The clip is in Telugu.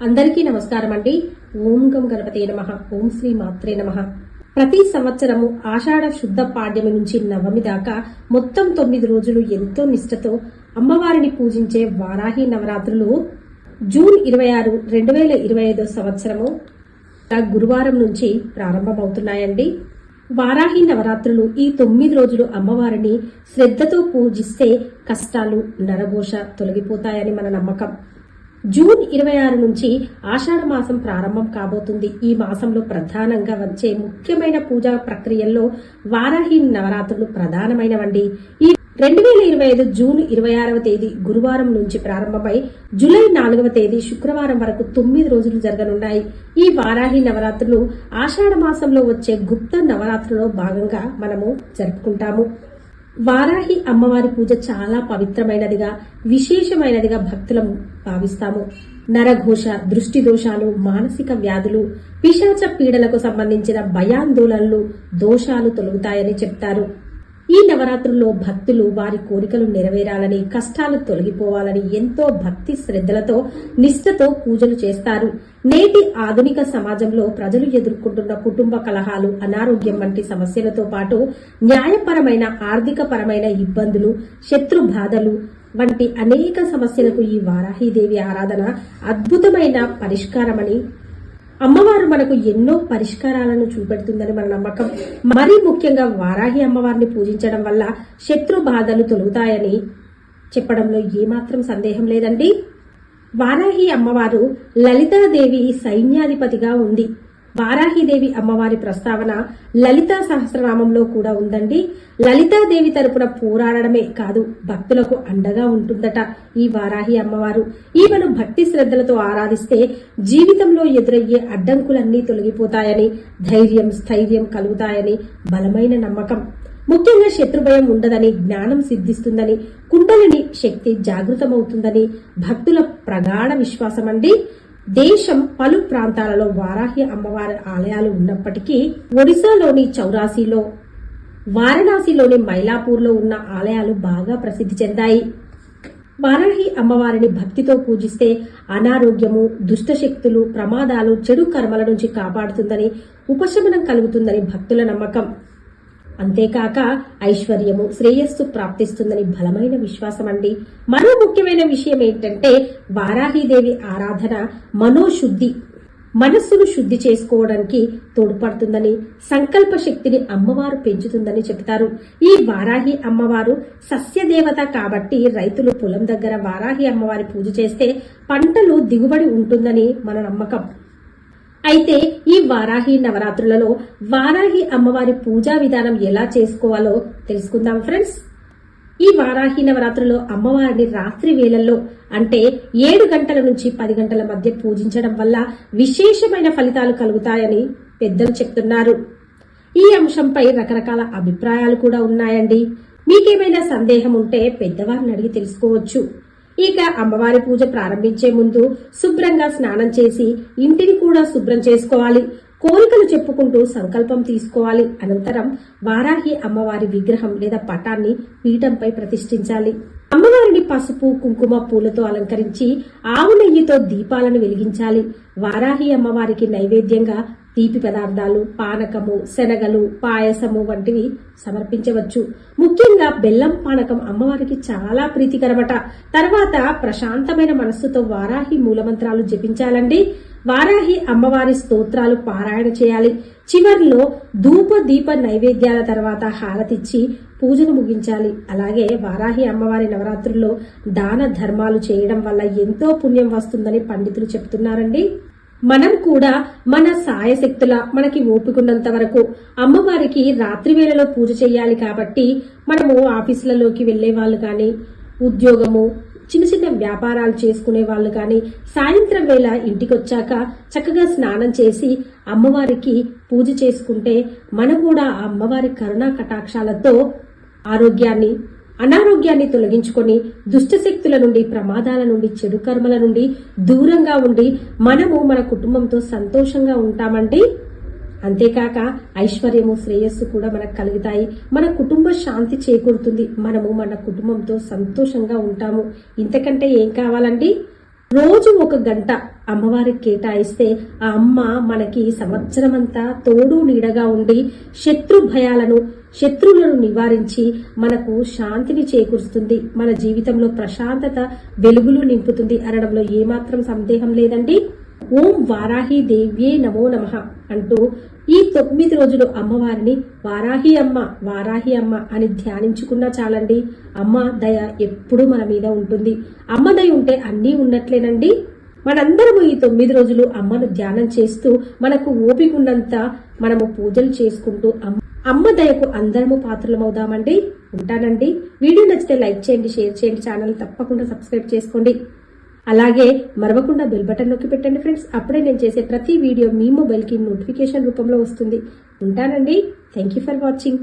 అందరికీ నమస్కారం అండి. ఓం గం గణపతి నమ. ఓం శ్రీ మాత్రే నమ. ప్రతి సంవత్సరము ఆషాఢ శుద్ధ పాడ్యమి నుంచి నవమి దాకా మొత్తం తొమ్మిది రోజులు ఎంతో నిష్ఠతో అమ్మవారిని పూజించే వారాహి నవరాత్రులు జూన్ ఇరవై ఆరు రెండు వేల ఇరవై ఐదో సంవత్సరము గురువారం నుంచి ప్రారంభమవుతున్నాయండి. వారాహి నవరాత్రులు ఈ తొమ్మిది రోజులు అమ్మవారిని శ్రద్ధతో పూజిస్తే కష్టాలు నరఘోష తొలగిపోతాయని మన నమ్మకం. జూన్ ఇరవై ఆరు నుంచి ఆషాఢ మాసం ప్రారంభం కాబోతుంది. ఈ మాసంలో ప్రధానంగా వచ్చే ముఖ్యమైన పూజా ప్రక్రియల్లో వారాహి నవరాత్రులు ప్రధానమైనవండి. ఈ రెండు వేల ఇరవై ఐదు జూన్ ఇరవై ఆరవ తేదీ గురువారం నుంచి ప్రారంభమై జూలై నాలుగవ తేదీ శుక్రవారం వరకు తొమ్మిది రోజులు జరగనున్నాయి. ఈ వారాహి నవరాత్రులు ఆషాఢ మాసంలో వచ్చే గుప్త నవరాత్రులో భాగంగా మనము జరుపుకుంటాము. వారాహి అమ్మవారి పూజ చాలా పవిత్రమైనదిగా విశేషమైనదిగా భక్తులం భావిస్తాము. నరఘోష దృష్టి దోషాలు మానసిక వ్యాధులు పిశాచ పీడలకు సంబంధించిన భయాందోళనలు దోషాలు తొలగుతాయని చెప్తారు. ఈ నవరాత్రుల్లో భక్తులు వారి కోరికలు నెరవేరాలని కష్టాలు తొలగిపోవాలని ఎంతో భక్తి శ్రద్ధలతో నిష్ఠతో పూజలు చేస్తారు. నేటి ఆధునిక సమాజంలో ప్రజలు ఎదుర్కొంటున్న కుటుంబ కలహాలు అనారోగ్యం వంటి సమస్యలతో పాటు న్యాయపరమైన ఆర్థిక పరమైన ఇబ్బందులు శత్రు బాధలు వంటి అనేక సమస్యలకు ఈ వారాహీదేవి ఆరాధన అద్భుతమైన పరిష్కారమని అమ్మవారు మనకు ఎన్నో పరిష్కారాలను చూపెడుతుందని మన నమ్మకం. మరీ ముఖ్యంగా వారాహి అమ్మవారిని పూజించడం వల్ల శత్రు బాధలు తొలుగుతాయని చెప్పడంలో ఏమాత్రం సందేహం లేదండి. వారాహి అమ్మవారు లలితాదేవి సైన్యాధిపతిగా ఉంది. వారాహిదేవి అమ్మవారి ప్రస్తావన లలితా సహస్రనామంలో కూడా ఉందండి. లలితాదేవి తరపున పోరాడమే కాదు భక్తులకు అండగా ఉంటుందట ఈ వారాహి అమ్మవారు. ఈమెను భక్తి శ్రద్ధలతో ఆరాధిస్తే జీవితంలో ఎదురయ్యే అడ్డంకులన్నీ తొలగిపోతాయని ధైర్యం స్థైర్యం కలుగుతాయని బలమైన నమ్మకం. ముఖ్యంగా శత్రుభయం ఉండదని జ్ఞానం సిద్ధిస్తుందని కుండలిని శక్తి జాగృతమవుతుందని భక్తుల ప్రగాఢ విశ్వాసం అండి దేశం పలు ప్రాంతాలలో వారాహి అమ్మవారి ఆలయాలు ఉన్నప్పటికీ ఒడిశాలోని చౌరాసిలో వారణాసిలోని మైలాపూర్లో ఉన్న ఆలయాలు బాగా ప్రసిద్ధి చెందాయి. వారాహి అమ్మవారిని భక్తితో పూజిస్తే అనారోగ్యము దుష్టశక్తులు ప్రమాదాలు చెడు కర్మల నుంచి కాపాడుతుందని ఉపశమనం కలుగుతుందని భక్తుల నమ్మకం. అంతేకాక ఐశ్వర్యము శ్రేయస్సు ప్రాప్తిస్తుందని బలమైన విశ్వాసం అండి మరో ముఖ్యమైన విషయం ఏంటంటే వారాహీదేవి ఆరాధన మనోశుద్ధి మనస్సును శుద్ధి చేసుకోవడానికి తోడ్పడుతుందని సంకల్ప శక్తిని అమ్మవారు పెంచుతుందని చెబుతారు. ఈ వారాహి అమ్మవారు సస్యదేవత కాబట్టి రైతులు పొలం దగ్గర వారాహి అమ్మవారి పూజ చేస్తే పంటలు దిగుబడి ఉంటుందని మన నమ్మకం. అయితే ఈ వారాహి నవరాత్రులలో వారాహి అమ్మవారి పూజా విధానం ఎలా చేసుకోవాలో తెలుసుకుందాం ఫ్రెండ్స్. ఈ వారాహి నవరాత్రులో అమ్మవారిని రాత్రి వేళల్లో అంటే ఏడు గంటల నుంచి పది గంటల మధ్య పూజించడం వల్ల విశేషమైన ఫలితాలు కలుగుతాయని పెద్దలు చెప్తున్నారు. ఈ అంశంపై రకరకాల అభిప్రాయాలు కూడా ఉన్నాయండి. మీకేమైనా సందేహం ఉంటే పెద్దవారిని అడిగి తెలుసుకోవచ్చు. ఇక అమ్మవారి పూజ ప్రారంభించే ముందు శుభ్రంగా స్నానం చేసి ఇంటిని కూడా శుభ్రం చేసుకోవాలి. కోరికలు చెప్పుకుంటూ సంకల్పం తీసుకోవాలి. అనంతరం వారాహి అమ్మవారి విగ్రహం లేదా పటాన్ని పీఠంపై ప్రతిష్ఠించాలి. అమ్మవారిని పసుపు కుంకుమ పూలతో అలంకరించి ఆవు నెయ్యితో దీపాలను వెలిగించాలి. వారాహి అమ్మవారికి నైవేద్యంగా తీపి పదార్థాలు పానకము శనగలు పాయసము వంటివి సమర్పించవచ్చు. ముఖ్యంగా బెల్లం పానకం అమ్మవారికి చాలా ప్రీతికరమట. తర్వాత ప్రశాంతమైన మనస్సుతో వారాహి మూలమంత్రాలు జపించాలండి. వారాహి అమ్మవారి స్తోత్రాలు పారాయణ చేయాలి. చివరిలో ధూప దీప నైవేద్యాల తర్వాత హారతిచ్చి పూజను ముగించాలి. అలాగే వారాహి అమ్మవారి నవరాత్రుల్లో దాన ధర్మాలు చేయడం వల్ల ఎంతో పుణ్యం వస్తుందని పండితులు చెప్తున్నారండి. మనం కూడా మన సాయశక్తుల మనకి ఓపికన్నంత వరకు అమ్మవారికి రాత్రి వేళలో పూజ చేయాలి కాబట్టి మనము ఆఫీసులలోకి వెళ్ళే వాళ్ళు కానీ ఉద్యోగము చిన్న చిన్న వ్యాపారాలు చేసుకునే వాళ్ళు కానీ సాయంత్రం వేళ ఇంటికి వచ్చాక చక్కగా స్నానం చేసి అమ్మవారికి పూజ చేసుకుంటే మనం కూడా ఆ అమ్మవారి కరుణా కటాక్షాలతో ఆరోగ్యాన్ని అనారోగ్యాన్ని తొలగించుకొని దుష్టశక్తుల నుండి ప్రమాదాల నుండి చెడు కర్మల నుండి దూరంగా ఉండి మనము మన కుటుంబంతో సంతోషంగా ఉంటామండి అంతేకాక ఐశ్వర్యము శ్రేయస్సు కూడా మనకు కలుగుతాయి. మన కుటుంబ శాంతి చేకూరుతుంది. మనము మన కుటుంబంతో సంతోషంగా ఉంటాము. ఇంతకంటే ఏం కావాలండి? రోజు ఒక గంట అమ్మవారికి కేటాయిస్తే ఆ అమ్మ మనకి సంవత్సరమంతా తోడు నీడగా ఉండి శత్రు భయాలను శత్రువులను నివారించి మనకు శాంతిని చేకూరుస్తుంది. మన జీవితంలో ప్రశాంతత వెలుగులు నింపుతుంది అనడంలో ఏమాత్రం సందేహం లేదండి. ఓం వారాహి దేవ్యే నమో నమః అంటూ ఈ తొమ్మిది రోజులు అమ్మవారిని వారాహి అమ్మ వారాహి అమ్మ అని ధ్యానించుకున్నా చాలండి. అమ్మ దయ ఎప్పుడూ మన మీద ఉంటుంది. అమ్మ దయ ఉంటే అన్నీ ఉన్నట్లేనండి. మనందరము ఈ తొమ్మిది రోజులు అమ్మను ధ్యానం చేస్తూ మనకు ఓపిక ఉన్నంత మనము పూజలు చేసుకుంటూ అమ్మ అమ్మ దయకు అందరము పాత్రలమవుదామండి. ఉంటానండి. వీడియో నచ్చితే లైక్ చేయండి షేర్ చేయండి ఛానల్ తప్పకుండా సబ్స్క్రైబ్ చేసుకోండి. అలాగే మరవకుండా బెల్ బటన్ నొక్కి పెట్టండి ఫ్రెండ్స్ అప్పుడే నేను చేసే ప్రతి వీడియో మీ మొబైల్కి నోటిఫికేషన్ రూపంలో వస్తుంది. ఉంటానండి. Thank you for watching